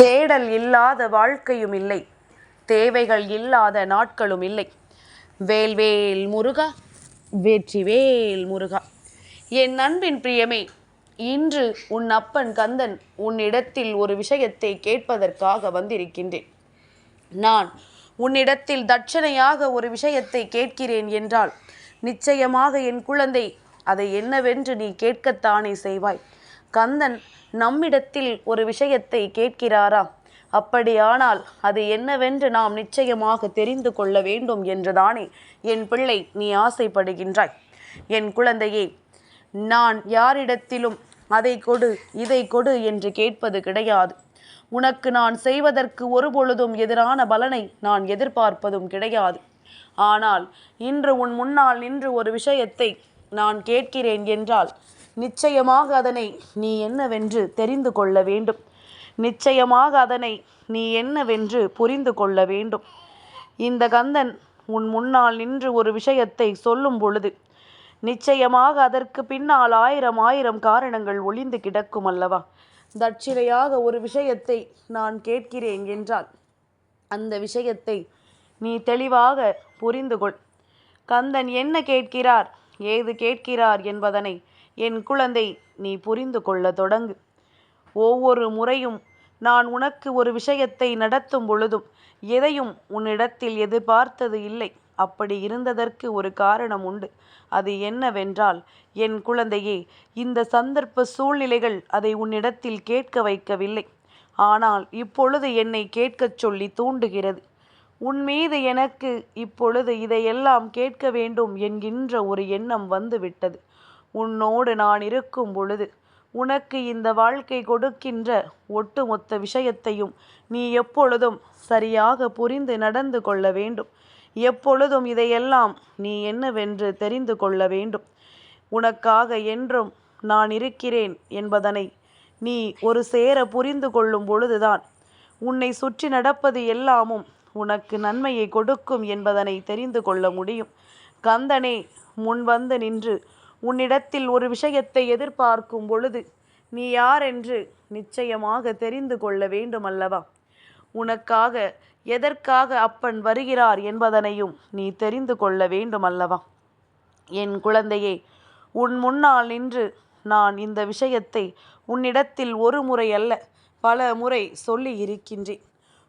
தேடல் இல்லாத வாழ்க்கையும் இல்லை. தேவைகள் இல்லாத நாட்களும் இல்லை. வேல்வேல் முருகா வெற்றிவேல் முருகா. என் அன்பின் பிரியமே இன்று உன் அப்பன் கந்தன் உன்னிடத்தில் ஒரு விஷயத்தை கேட்பதற்காக வந்திருக்கின்றேன். நான் உன்னிடத்தில் தட்சணையாக ஒரு விஷயத்தை கேட்கிறேன் என்றால் நிச்சயமாக என் குழந்தை அதை என்னவென்று நீ கேட்கத்தானே செய்வாய். கந்தன் நம்மிடத்தில் ஒரு விஷயத்தை கேட்கிறாரா? அப்படியானால் அது என்னவென்று நாம் நிச்சயமாக தெரிந்து கொள்ள வேண்டும் என்றுதானே. என் பிள்ளை நீ ஆசைப்படுகின்றாய். என் குழந்தையே நான் யாரிடத்திலும் அதை கொடு இதை கொடு என்று கேட்பது கிடையாது. உனக்கு நான் செய்வதற்கு ஒருபொழுதும் எதிரான பலனை நான் எதிர்பார்ப்பதும் கிடையாது. ஆனால் இன்று உன் முன்னால் நின்று ஒரு விஷயத்தை நான் கேட்கிறேன் என்றால் நிச்சயமாக அதனை நீ என்னவென்று தெரிந்து கொள்ள வேண்டும். நிச்சயமாக அதனை நீ என்னவென்று புரிந்து கொள்ள வேண்டும். இந்த கந்தன் உன் முன்னால் நின்று ஒரு விஷயத்தை சொல்லும் பொழுது நிச்சயமாக அதற்கு பின்னால் ஆயிரம் ஆயிரம் காரணங்கள் ஒளிந்து கிடக்கும் அல்லவா? தட்சிணையாக ஒரு விஷயத்தை நான் கேட்கிறேன் என்றால் அந்த விஷயத்தை நீ தெளிவாக புரிந்து கொள். கந்தன் என்ன கேட்கிறார் ஏது கேட்கிறார் என்பதனை என் குழந்தை நீ புரிந்து கொள்ள தொடங்கு. ஒவ்வொரு முறையும் நான் உனக்கு ஒரு விஷயத்தை நடத்தும் பொழுதும் எதையும் உன்னிடத்தில் எதிர்பார்த்தது இல்லை. அப்படி இருந்ததற்கு ஒரு காரணம் உண்டு. அது என்னவென்றால் என் குழந்தையே இந்த சந்தர்ப்ப சூழ்நிலைகள் அதை உன்னிடத்தில் கேட்க வைக்கவில்லை. ஆனால் இப்பொழுது என்னை கேட்கச் சொல்லி தூண்டுகிறது. உன் மீது எனக்கு இப்பொழுது இதையெல்லாம் கேட்க வேண்டும் என்கின்ற ஒரு எண்ணம் வந்துவிட்டது. உன்னோடு நான் இருக்கும் பொழுது உனக்கு இந்த வாழ்க்கை கொடுக்கின்ற ஒட்டுமொத்த விஷயத்தையும் நீ எப்பொழுதும் சரியாக புரிந்து நடந்து கொள்ள வேண்டும். எப்பொழுதும் இதையெல்லாம் நீ என்னவென்று தெரிந்து கொள்ள வேண்டும். உனக்காக என்றும் நான் இருக்கிறேன் என்பதனை நீ ஒரு சேர புரிந்து கொள்ளும் பொழுதுதான் உன்னை சுற்றி நடப்பது எல்லாமும் உனக்கு நன்மையை கொடுக்கும் என்பதனை தெரிந்து கொள்ள முடியும். கந்தனே முன் வந்து நின்று உன்னிடத்தில் ஒரு விஷயத்தை எதிர்பார்க்கும் பொழுது நீ யார் என்று நிச்சயமாக தெரிந்து கொள்ள வேண்டும் அல்லவா உனக்காக எதற்காக அப்பன் வருகிறார் என்பதனையும் நீ தெரிந்து கொள்ள வேண்டும் அல்லவா என் குழந்தையே உன் முன்னால் நின்று நான் இந்த விஷயத்தை உன்னிடத்தில் ஒரு முறை அல்ல பல முறை சொல்லி இருக்கின்றேன்.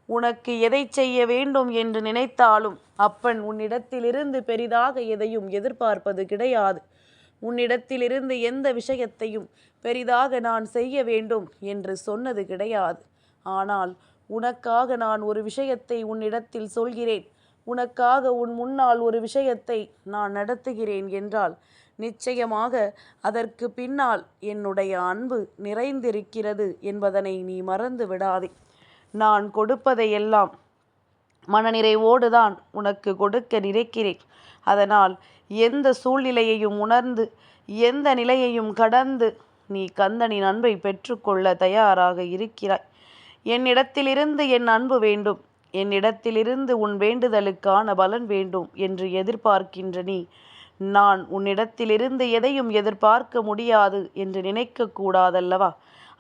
உனக்கு எதை செய்ய வேண்டும் என்று நினைத்தாலும் அப்பன் உன்னிடத்திலிருந்து பெரிதாக எதையும் எதிர்பார்ப்பது கிடையாது. உன்னிடத்திலிருந்து எந்த விஷயத்தையும் பெரிதாக நான் செய்ய வேண்டும் என்று சொன்னது கிடையாது. ஆனால் உனக்காக நான் ஒரு விஷயத்தை உன்னிடத்தில் சொல்கிறேன். உனக்காக உன் முன்னால் ஒரு விஷயத்தை நான் நடத்துகிறேன் என்றால் நிச்சயமாக அதற்கு பின்னால் என்னுடைய அன்பு நிறைந்திருக்கிறது என்பதனை நீ மறந்து விடாதே நான் கொடுப்பதையெல்லாம் மனநிறைவோடு தான் உனக்கு கொடுக்க நினைக்கிறேன். அதனால் எந்த சூழ்நிலையையும் உணர்ந்து எந்த நிலையையும் கடந்து நீ கந்தனின் அன்பை பெற்றுக்கொள்ள தயாராக இருக்கிறாய். என்னிடத்திலிருந்து என் அன்பு வேண்டும் என்னிடத்திலிருந்து உன் வேண்டுதலுக்கான பலன் வேண்டும் என்று எதிர்பார்க்கின்ற நீ நான் உன்னிடத்திலிருந்து எதையும் எதிர்பார்க்க முடியாது என்று நினைக்கக்கூடாதல்லவா?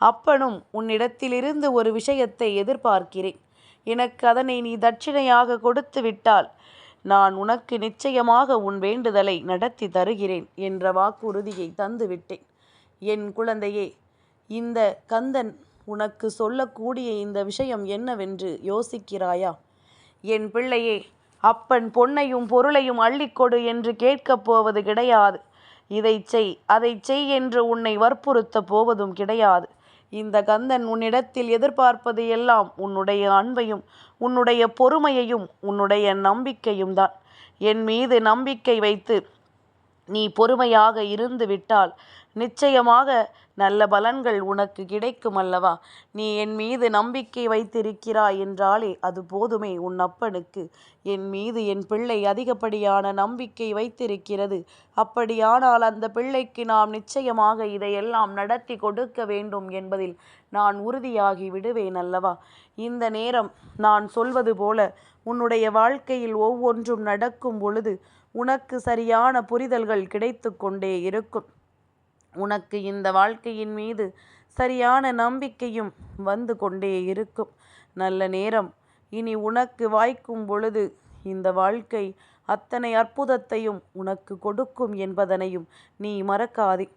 அப்பனும் உன்னிடத்திலிருந்து ஒரு விஷயத்தை எதிர்பார்க்கிறேன். எனக்கு அதனை நீ தட்சிணையாக கொடுத்து விட்டால் நான் உனக்கு நிச்சயமாக உன் வேண்டுதலை நடத்தி தருகிறேன் என்ற வாக்குறுதியை தந்துவிட்டேன் என் குழந்தையே இந்த கந்தன் உனக்கு சொல்லக்கூடிய இந்த விஷயம் என்னவென்று யோசிக்கிறாயா? என் பிள்ளையே அப்பன் பொன்னையும் பொருளையும் அள்ளிக்கொடு என்று கேட்கப் போவது கிடையாது. இதை செய் அதை செய் என்று உன்னை வற்புறுத்த போவதும் கிடையாது. இந்த கந்தன் உன்னிடத்தில் எதிர்பார்ப்பது எல்லாம் உன்னுடைய அன்பையும் உன்னுடைய பொறுமையையும் உன்னுடைய நம்பிக்கையும் தான். என் மீது நம்பிக்கை வைத்து நீ பொறுமையாக இருந்து விட்டால் நிச்சயமாக நல்ல பலன்கள் உனக்கு கிடைக்கும் அல்லவா நீ என் மீது நம்பிக்கை வைத்திருக்கிறாய் என்றாலே அது போதுமே உன் அப்பனுக்கு. என் மீது என் பிள்ளை அதிகப்படியான நம்பிக்கை வைத்திருக்கிறது. அப்படியானால் அந்த பிள்ளைக்கு நாம் நிச்சயமாக இதையெல்லாம் நடத்தி கொடுக்க வேண்டும் என்பதில் நான் உறுதியாகி விடுவேன் அல்லவா இந்த நேரம் நான் சொல்வது போல உன்னுடைய வாழ்க்கையில் ஒவ்வொன்றும் நடக்கும் பொழுது உனக்கு சரியான புரிதல்கள் கிடைத்து கொண்டே இருக்கும். உனக்கு இந்த வாழ்க்கையின் மீது சரியான நம்பிக்கையும் வந்து கொண்டே இருக்கும். நல்ல நேரம். இனி உனக்கு வாய்க்கும் பொழுது இந்த வாழ்க்கை அத்தனை அற்புதத்தையும் உனக்கு கொடுக்கும் என்பதனையும் நீ மறக்காதே.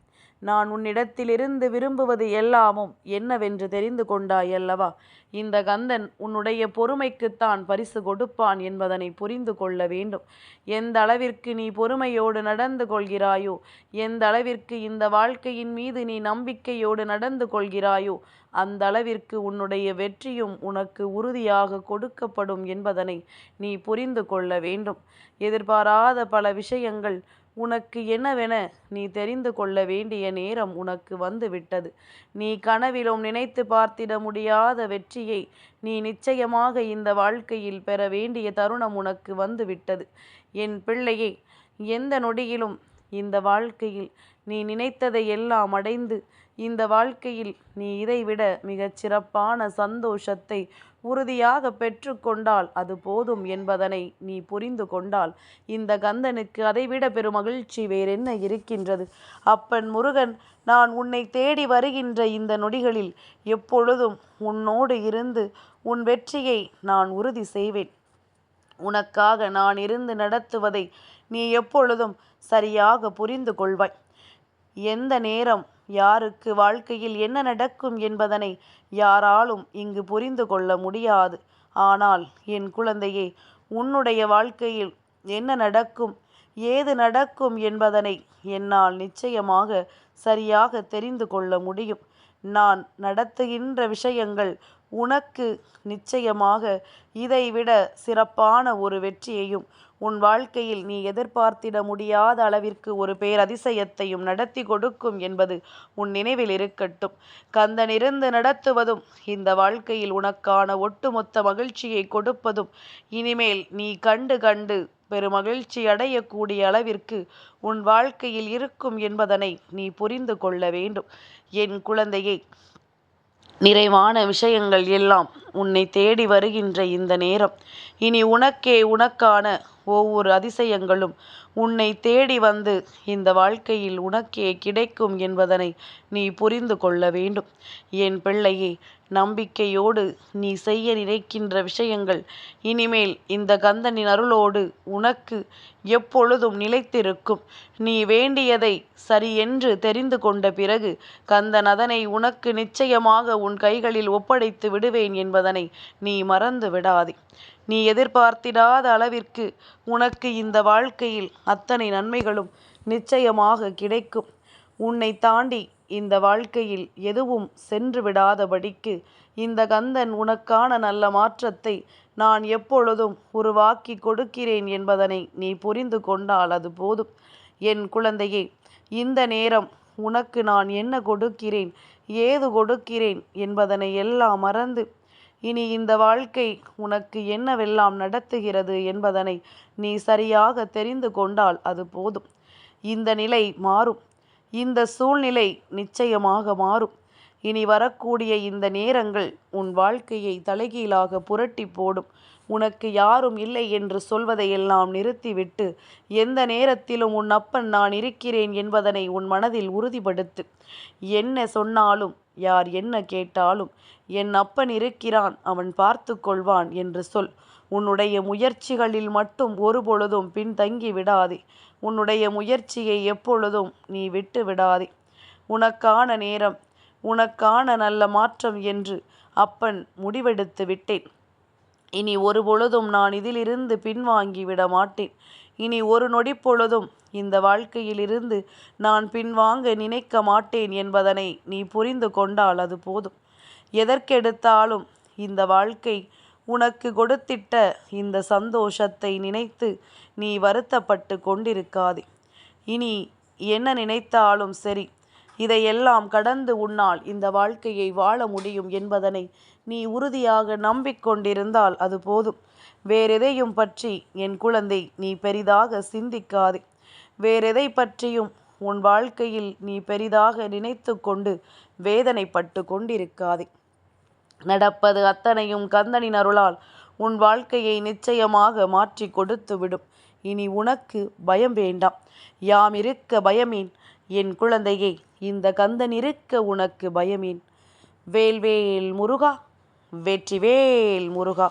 நான் உன்னிடத்திலிருந்து விரும்புவது எல்லாமும் என்னவென்று தெரிந்து கொண்டாய் அல்லவா? இந்த கந்தன் உன்னுடைய பொறுமைக்குத்தான் பரிசு கொடுப்பான் என்பதனை புரிந்து கொள்ள வேண்டும். எந்த அளவிற்கு நீ பொறுமையோடு நடந்து கொள்கிறாயோ எந்த அளவிற்கு இந்த வாழ்க்கையின் மீது நீ நம்பிக்கையோடு நடந்து கொள்கிறாயோ அந்த அளவிற்கு உன்னுடைய வெற்றியும் உனக்கு உறுதியாக கொடுக்கப்படும் என்பதனை நீ புரிந்து கொள்ள வேண்டும். எதிர்பாராத பல விஷயங்கள் உனக்கு என்னவென நீ தெரிந்து கொள்ள வேண்டிய நேரம் உனக்கு வந்துவிட்டது. நீ கனவிலும் நினைத்து பார்த்திட முடியாத வெற்றியை நீ நிச்சயமாக இந்த வாழ்க்கையில் பெற வேண்டிய தருணம் உனக்கு வந்துவிட்டது. என் பிள்ளையே எந்த நொடியிலும் இந்த வாழ்க்கையில் நீ நினைத்ததை எல்லாம் அடைந்து இந்த வாழ்க்கையில் நீ இதைவிட மிகச் சிறப்பான சந்தோஷத்தை உறுதியாக பெற்றுக்கொண்டால் அது போதும் என்பதனை நீ புரிந்து கொண்டால் இந்த கந்தனுக்கு அதைவிட பெரும் மகிழ்ச்சி வேறென்ன இருக்கின்றது? அப்பன் முருகன் நான் உன்னை தேடி வருகின்ற இந்த நொடிகளில் எப்பொழுதும் உன்னோடு இருந்து உன் வெற்றியை நான் உறுதி செய்வேன். உனக்காக நான் இருந்து நடத்துவதை நீ எப்பொழுதும் சரியாக புரிந்து கொள்வாய். எந்த நேரம் யாருக்கு வாழ்க்கையில் என்ன நடக்கும் என்பதனை யாராலும் இங்கு புரிந்து கொள்ள முடியாது. ஆனால் என் குழந்தையே உன்னுடைய வாழ்க்கையில் என்ன நடக்கும் ஏது நடக்கும் என்பதனை என்னால் நிச்சயமாக சரியாக தெரிந்து கொள்ள முடியும். நான் நடத்துகின்ற விஷயங்கள் உனக்கு நிச்சயமாக இதைவிட சிறப்பான ஒரு வெற்றியையும் உன் வாழ்க்கையில் நீ எதிர்பார்த்திட முடியாத அளவிற்கு ஒரு பேரதிசயத்தையும் நடத்தி கொடுக்கும் என்பது உன் நினைவில் இருக்கட்டும். கந்தனிருந்து நடத்துவதும் இந்த வாழ்க்கையில் உனக்கான ஒட்டுமொத்த மகிழ்ச்சியை கொடுப்பதும் இனிமேல் நீ கண்டு கண்டு பெருமகிழ்ச்சி அடையக்கூடிய அளவிற்கு உன் வாழ்க்கையில் இருக்கும் என்பதனை நீ புரிந்து கொள்ள வேண்டும். என் குழந்தையை நிறைவான விஷயங்கள் எல்லாம் உன்னை தேடி வருகின்ற இந்த நேரம். இனி உனக்கே உனக்கான ஒவ்வொரு அதிசயங்களும் உன்னை தேடி வந்து இந்த வாழ்க்கையில் உனக்கே கிடைக்கும் என்பதனை நீ புரிந்து கொள்ள வேண்டும். என் பிள்ளையே நம்பிக்கையோடு நீ செய்ய நினைக்கின்ற விஷயங்கள் இனிமேல் இந்த கந்தனின் அருளோடு உனக்கு எப்பொழுதும் நிலைத்திருக்கும். நீ வேண்டியதை சரியென்று தெரிந்து கொண்ட பிறகு கந்தன் அதனை உனக்கு நிச்சயமாக உன் கைகளில் ஒப்படைத்து விடுவேன் என்பதனை நீ மறந்து விடாதே. நீ எதிர்பார்த்திடாத அளவிற்கு உனக்கு இந்த வாழ்க்கையில் அத்தனை நன்மைகளும் நிச்சயமாக கிடைக்கும். உன்னை தாண்டி இந்த வாழ்க்கையில் எதுவும் சென்று விடாதபடிக்கு இந்த கந்தன் உனக்கான நல்ல மாற்றத்தை நான் எப்பொழுதும் உருவாக்கி கொடுக்கிறேன் என்பதனை நீ புரிந்து கொண்டால் அது போதும். என் குழந்தையே இந்த நேரம் உனக்கு நான் என்ன கொடுக்கிறேன் ஏது கொடுக்கிறேன் என்பதனை எல்லாம் மறந்து இனி இந்த வாழ்க்கை உனக்கு என்னவெல்லாம் நடத்துகிறது என்பதனை நீ சரியாக தெரிந்து கொண்டால் அது போதும். இந்த நிலை மாறும். இந்த சூழ்நிலை நிச்சயமாக மாறும். இனி வரக்கூடிய இந்த நேரங்கள் உன் வாழ்க்கையை தலைகீழாக புரட்டி போடும். உனக்கு யாரும் இல்லை என்று சொல்வதையெல்லாம் நிறுத்திவிட்டு எந்த நேரத்திலும் உன் அப்பன் நான் இருக்கிறேன் என்பதனை உன் மனதில் உறுதிப்படுத்து. என்ன சொன்னாலும் யார் என்ன கேட்டாலும் என் அப்பன் இருக்கிறான் அவன் பார்த்து கொள்வான் என்று சொல். உன்னுடைய முயற்சிகளில் மட்டும் ஒருபொழுதும் பின்தங்கி விடாதே. உன்னுடைய முயற்சியை எப்பொழுதும் நீ விட்டு விடாதே. உனக்கான நேரம் உனக்கான நல்ல மாற்றம் என்று அப்பன் முடிவெடுத்து விட்டேன். இனி ஒரு பொழுதும் நான் இதிலிருந்து பின்வாங்கி விட மாட்டேன். இனி ஒரு நொடி பொழுதும் இந்த வாழ்க்கையிலிருந்து நான் பின்வாங்க நினைக்க மாட்டேன் என்பதனை நீ புரிந்து கொண்டால் அது போதும். எதற்கெடுத்தாலும் இந்த வாழ்க்கை உனக்கு கொடுத்திட்ட இந்த சந்தோஷத்தை நினைத்து நீ வருத்தப்பட்டு கொண்டிருக்காதே. இனி என்ன நினைத்தாலும் சரி இதையெல்லாம் கடந்து உன்னால் இந்த வாழ்க்கையை வாழ முடியும் என்பதனை நீ உறுதியாக நம்பிக்கொண்டிருந்தால் அது போதும். வேறெதையும் பற்றி என் குழந்தை நீ பெரிதாக சிந்திக்காதே. வேறெதை பற்றியும் உன் வாழ்க்கையில் நீ பெரிதாக நினைத்து கொண்டு வேதனைப்பட்டு கொண்டிருக்காதே. நடப்பது அத்தனையும் கந்தனின் அருளால் உன் வாழ்க்கையை நிச்சயமாக மாற்றி கொடுத்து விடும் இனி உனக்கு பயம் வேண்டாம். யாம் இருக்க பயமேன். என் குழந்தையே இந்த கந்தன் இருக்க உனக்கு பயமேன். வேல்வேல் முருகா வெற்றிவேல் முருகா.